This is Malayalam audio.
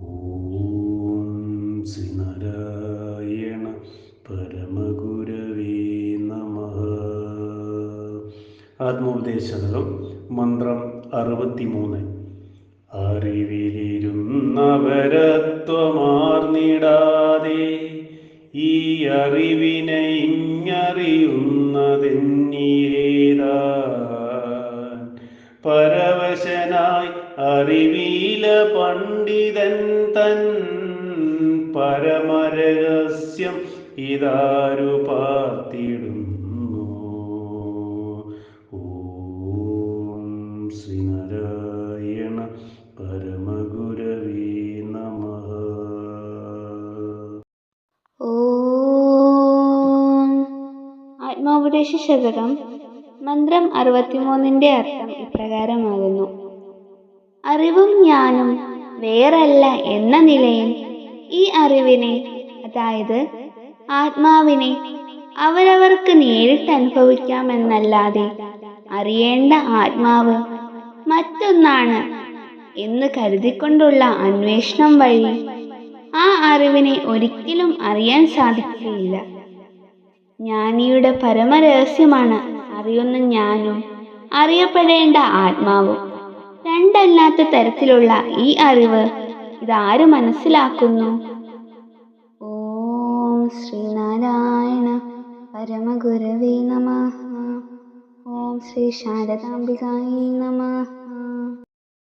ഓം മന്ത്രം അറുപത്തിമൂന്ന്. അറിവിലിരുന്നവരത്വമാർന്നിടാതെ ഈ അറിവിനെ ഇങ്ങറിയുന്നതെന്നിയേതാൻ പരവശനായി അറിവീല പണ്ഡിതൻ തൻ പരമരഹസ്യം ഇതാരു പാർത്തിടുന്നു. ഓം ശ്രീനാരായണ പരമഗുരവീ നമ. ഓം ആത്മോപദേശ മന്ത്രം അറുപത്തിമൂന്നിന്റെ അർത്ഥം ഇപ്രകാരമാകുന്നു. അറിവും ഞാനും വേറല്ല എന്ന നിലയിൽ ഈ അറിവിനെ അതായത് ആത്മാവിനെ അവരവർക്ക് നേരിട്ട് അനുഭവിക്കാമെന്നല്ലാതെ അറിയേണ്ട ആത്മാവ് മറ്റൊന്നാണ് എന്ന് കരുതിക്കൊണ്ടുള്ള അന്വേഷണം വഴി ആ അറിവിനെ ഒരിക്കലും അറിയാൻ സാധിക്കുകയില്ല. ജ്ഞാനിയുടെ പരമരഹസ്യമാണ് അറിയുന്ന ഞാനും അറിയപ്പെടേണ്ട ആത്മാവും. രണ്ടല്ലാത്ത തരത്തിലുള്ള ഈ അറിവ് ഇതാര് മനസ്സിലാക്കുന്നു? ഓം ശ്രീനാരായണ പരമഗുരവേ നമ. ഓം ശ്രീ ശാരദാംബികായി നമ.